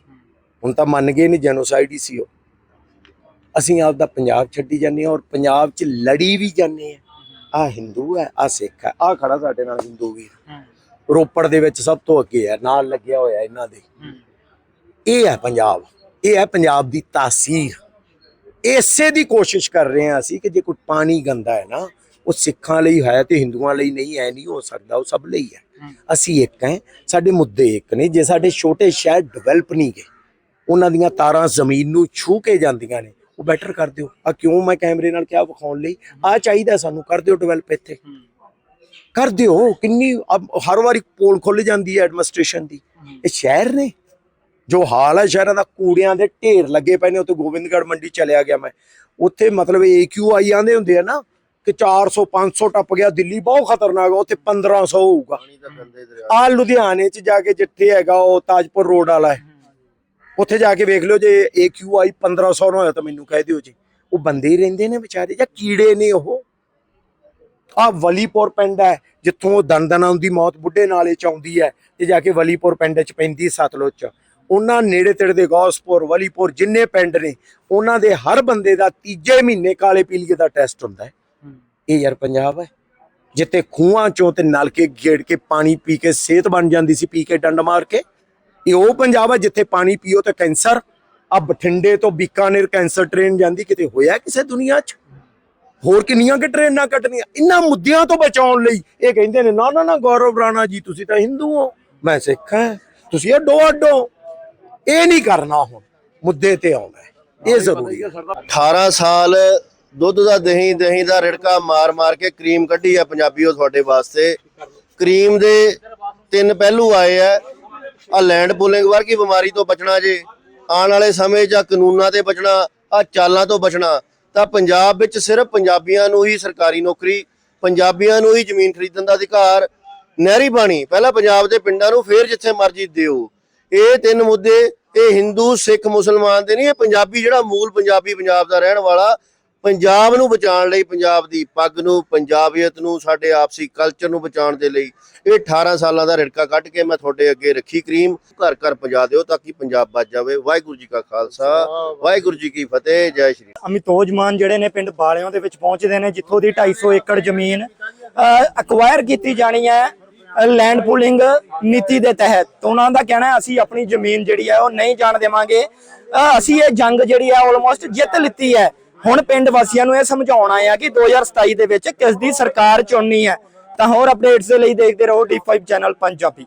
ਹੁਣ ਤਾਂ ਮੰਨ ਗਏ ਨੇ ਜੈਨੋਸਾਈਡ ਹੀ ਸੀ ਉਹ। ਅਸੀਂ ਆਪਦਾ ਪੰਜਾਬ ਛੱਡੀ ਜਾਂਦੇ ਹਾਂ ਔਰ ਪੰਜਾਬ 'ਚ ਲੜੀ ਵੀ ਜਾਂਦੇ ਹਾਂ। ਆ ਹਿੰਦੂ ਹੈ ਆ ਸਿੱਖ ਹੈ ਆ ਖੜਾ ਸਾਡੇ ਨਾਲ ਹਿੰਦੂ ਵੀਰ। ਰੋਪੜ ਦੇ ਵਿੱਚ ਸਭ ਤੋਂ ਅੱਗੇ ਹੈ ਨਾਲ ਲੱਗਿਆ ਹੋਇਆ ਇਹਨਾਂ ਦੇ। ਇਹ ਹੈ ਪੰਜਾਬ ਇਹ ਹੈ ਪੰਜਾਬ ਦੀ ਤਾਸੀਰ। ਇਸੇ ਦੀ ਕੋਸ਼ਿਸ਼ ਕਰ ਰਹੇ ਹਾਂ ਅਸੀਂ ਕਿ ਜੇ ਕੋਈ ਪਾਣੀ ਗੰਦਾ ਹੈ ਨਾ ਉਹ ਸਿੱਖਾਂ ਲਈ ਹੈ ਤੇ ਹਿੰਦੂਆਂ ਲਈ ਨਹੀਂ ਹੈ ਨਹੀਂ ਹੋ ਸਕਦਾ ਉਹ ਸਭ ਲਈ ਹੈ। ਅਸੀਂ ਇੱਕ ਹੈ ਸਾਡੇ ਮੁੱਦੇ ਇੱਕ ਨੇ ਜੇ ਸਾਡੇ ਛੋਟੇ ਸ਼ਹਿਰ ਡਿਵੈਲਪ ਨਹੀਂ ਗਏ ਉਹਨਾਂ ਦੀਆਂ ਤਾਰਾਂ ਜ਼ਮੀਨ ਨੂੰ ਛੂ ਕੇ ਜਾਂਦੀਆਂ ਨੇ ਉਹ ਬੈਟਰ ਕਰ ਦਿਓ। ਆ ਕਿਉਂ ਮੈਂ ਕੈਮਰੇ ਨਾਲ ਕਿਹਾ ਵਿਖਾਉਣ ਲਈ? ਆ ਚਾਹੀਦਾ ਸਾਨੂੰ ਕਰ ਦਿਓ ਡਿਵੈਲਪ ਇੱਥੇ। ਕਰ ਦਿਓ ਕਿੰਨੀ ਹਰ ਵਾਰੀ ਪੋਲ ਖੁੱਲ ਜਾਂਦੀ ਹੈ ਐਡਮਿਨਿਸਟ੍ਰੇਸ਼ਨ ਦੀ। ਇਹ ਸ਼ਹਿਰ ਨੇ। ਜੋ ਹਾਲ ਹੈ ਸ਼ਹਿਰਾਂ ਦਾ ਕੂੜਿਆਂ ਦੇ ਢੇਰ ਲੱਗੇ ਪਏ ਨੇ ਉੱਥੇ ਗੋਬਿੰਦਗੜ੍ਹ ਮੰਡੀ ਚਲਿਆ ਗਿਆ ਮੈਂ। ਉੱਥੇ ਮਤਲਬ ਏਕਿਊਆਈ ਆਂਦੇ ਹੁੰਦੇ ਆ ਨਾ ਕਿ 400 500 ਟੱਪ ਗਿਆ ਦਿੱਲੀ ਬਹੁਤ ਖਤਰਨਾਕ ਆ ਉੱਥੇ 1500 ਹੋਊਗਾ। ਆ ਲੁਧਿਆਣੇ ਚ ਜਾ ਕੇ ਜਿੱਥੇ ਹੈਗਾ ਉਹ ਤਾਜਪੁਰ ਰੋਡ ਵਾਲਾ ਹੈ। ਉੱਥੇ ਜਾ ਕੇ ਵੇਖ ਲਿਓ ਜੇ ਏਕਿਊਆਈ 1500 ਨਾ ਹੋਇਆ ਤਾਂ ਮੈਨੂੰ ਕਹਿ ਦਿਓ ਜੀ। ਉਹ ਬੰਦੇ ਹੀ ਰਹਿੰਦੇ ਨੇ ਵਿਚਾਰੇ ਜਾਂ ਕੀੜੇ ਨੇ ਉਹ। ਆ ਵਲੀਪੁਰ ਪਿੰਡ ਹੈ ਜਿੱਥੋਂ ਦੰਦਨਾਂ ਦੀ ਮੌਤ ਬੁੱਢੇ ਨਾਲੇ ਚ ਆਉਂਦੀ ਹੈ ਤੇ ਜਾ ਕੇ ਵਲੀਪੁਰ ਪਿੰਡ ਚ ਪੈਂਦੀ ਸਤਲੁਜ। ਚ ਉਹਨਾਂ ਨੇੜੇ ਤੇੜੇ ਦੇ ਗੌਸਪੁਰ ਵਲੀਪੁਰ ਜਿੰਨੇ ਪਿੰਡ ਨੇ ਉਹਨਾਂ ਦੇ ਹਰ ਬੰਦੇ ਦਾ ਤੀਜੇ ਮਹੀਨੇ ਕਾਲੇ ਪੀਲੀਏ ਦਾ ਟੈਸਟ ਹੁੰਦਾ ਹੈ। ਇਹ ਯਾਰ ਪੰਜਾਬ ਹੈ। ਜਿੱਥੇ ਖੂਹਾਂ ਚੋਂ ਤੇ ਨਲਕੇ ਗੇੜ ਕੇ ਪਾਣੀ ਪੀ ਕੇ ਸਿਹਤ ਬਣ ਜਾਂਦੀ ਸੀ ਪੀ ਕੇ ਡੰਡ ਮਾਰ ਕੇ ਇਹ ਉਹ ਪੰਜਾਬ ਹੈ ਜਿੱਥੇ ਪਾਣੀ ਪੀਓ ਤੇ ਕੈਂਸਰ ਆ ਬਠਿੰਡੇ ਤੋਂ ਬੀਕਾਨੇਰ ਕੈਂਸਰ ਟ੍ਰੇਨ ਜਾਂਦੀ ਕਿਤੇ ਹੋਇਆ ਕਿਸੇ ਦੁਨੀਆ 'ਚ? ਹੋਰ ਕਿੰਨੀਆਂ ਕਿ ਟ੍ਰੇਨਾਂ ਕੱਟਣੀਆਂ ਇਹਨਾਂ ਮੁੱਦਿਆਂ ਤੋਂ ਬਚਾਉਣ ਲਈ ਇਹ ਕਹਿੰਦੇ ਨੇ ਨਾ ਨਾ ਨਾ ਗੌਰਵ ਰਾਣਾ ਜੀ ਤੁਸੀਂ ਤਾਂ ਹਿੰਦੂ ਹੋ। ਮੈਂ ਸਿੱਖ ਹਾਂ। ਤੁਸੀਂ ਅੱਡੋ ਅੱਡੋ ਇਹ ਨਹੀਂ ਕਰਨਾ ਹੁਣ ਮੁੱਦੇ ਤੇ ਆਉਣਾ ਇਹ ਜ਼ਰੂਰੀ ਹੈ 18 ਸਾਲ ਦੁੱਧ ਦਾ ਦਹੀਂ ਦਹੀਂ ਦਾ ਰਿੜਕਾ ਮਾਰ ਮਾਰ ਕੇ ਕਰੀਮ ਕੱਢੀ ਆ ਪੰਜਾਬੀਓ ਤੁਹਾਡੇ ਵਾਸਤੇ। ਕਰੀਮ ਦੇ ਤਿੰਨ ਪਹਿਲੂ ਆਏ ਆ। ਆ ਲੈਂਡ ਪੂਲਿੰਗ ਵਰਗੀ ਬਿਮਾਰੀ ਤੋਂ ਬਚਣਾ ਜੇ, ਆਉਣ ਵਾਲੇ ਸਮੇਂ 'ਚ ਕਾਨੂੰਨਾਂ ਤੇ ਬਚਣਾ ਆ ਚਾਲਾਂ ਤੋਂ ਬਚਣਾ, ਤਾਂ ਪੰਜਾਬ ਵਿੱਚ ਸਿਰਫ ਪੰਜਾਬੀਆਂ ਨੂੰ ਹੀ ਸਰਕਾਰੀ ਨੌਕਰੀ, ਪੰਜਾਬੀਆਂ ਨੂੰ ਹੀ ਜ਼ਮੀਨ ਖਰੀਦਣ ਦਾ ਅਧਿਕਾਰ, ਨਹਿਰੀ ਪਾਣੀ ਪਹਿਲਾਂ ਪੰਜਾਬ ਦੇ ਪਿੰਡਾਂ ਨੂੰ ਫੇਰ ਜਿੱਥੇ ਮਰਜ਼ੀ ਦਿਓ। ਇਹ ਤਿੰਨ ਮੁੱਦੇ, ਇਹ ਹਿੰਦੂ, ਸਿੱਖ, ਮੁਸਲਮਾਨ ਦੇ ਨਹੀਂ, ਇਹ ਪੰਜਾਬੀ ਜਿਹੜਾ ਮੂਲ ਪੰਜਾਬੀ ਪੰਜਾਬ ਦਾ ਰਹਿਣ ਵਾਲਾ ਪੰਜਾਬ ਨੂੰ ਬਚਾਉਣ ਲਈ ਪੰਜਾਬ ਦੀ ਪੱਗ ਨੂੰ ਪੰਜਾਬੀਅਤ ਨੂੰ ਸਾਡੇ ਆਪਸੀ ਕਲਚਰ ਨੂੰ ਬਚਾਉਣ ਦੇ ਲਈ ਇਹ 18 ਸਾਲਾਂ ਦਾ ਰਿੜਕਾ ਕੱਢ ਕੇ ਮੈਂ ਤੁਹਾਡੇ ਅੱਗੇ ਰੱਖੀ ਕਰੀਮ। ਘਰ ਘਰ ਪਹੁੰਚਾ ਦਿਓ ਤਾਂ ਕਿ ਪੰਜਾਬ ਬਚ ਜਾਵੇ। ਵਾਹਿਗੁਰੂ ਜੀ ਕਾ ਖਾਲਸਾ। ਵਾਹਿਗੁਰੂ ਜੀ ਕੀ ਫਤਿਹ। ਜੈ ਸ਼੍ਰੀ ਅਮਿਤੋਜ ਮਾਨ ਜਿਹੜੇ ਨੇ ਪਿੰਡ ਬਾਲਿਆਂ ਦੇ ਵਿੱਚ ਪਹੁੰਚਦੇ ਨੇ ਜਿੱਥੋਂ ਦੀ 250 ਏਕੜ ਜ਼ਮੀਨ ਅਕਵਾਇਰ ਕੀਤੀ ਜਾਣੀ ਹੈ ਲੈਂਡ ਪੂਲਿੰਗ ਨੀਤੀ ਦੇ ਤਹਿਤ। ਉਹਨਾਂ ਦਾ ਕਹਿਣਾ ਹੈ ਅਸੀਂ ਆਪਣੀ ਜ਼ਮੀਨ ਜਿਹੜੀ ਹੈ ਉਹ ਨਹੀਂ ਜਾਣ ਦੇਵਾਂਗੇ। ਅਸੀਂ ਇਹ ਜੰਗ ਜਿਹੜੀ ਹੈ ਆਲਮੋਸਟ ਜਿੱਤ ਲਿੱਤੀ ਹੈ। ਹੁਣ ਪਿੰਡ ਵਾਸੀਆਂ ਨੂੰ ਇਹ ਸਮਝਾਉਣਾ ਆ ਕਿ 2027 ਦੇ ਵਿੱਚ ਕਿਸ ਦੀ ਸਰਕਾਰ ਚੁਣਨੀ ਹੈ। ਤਾਂ ਹੋਰ ਅਪਡੇਟਸ ਦੇ ਲਈ ਦੇਖਦੇ ਰਹੋ D5 ਚੈਨਲ ਪੰਜਾਬੀ।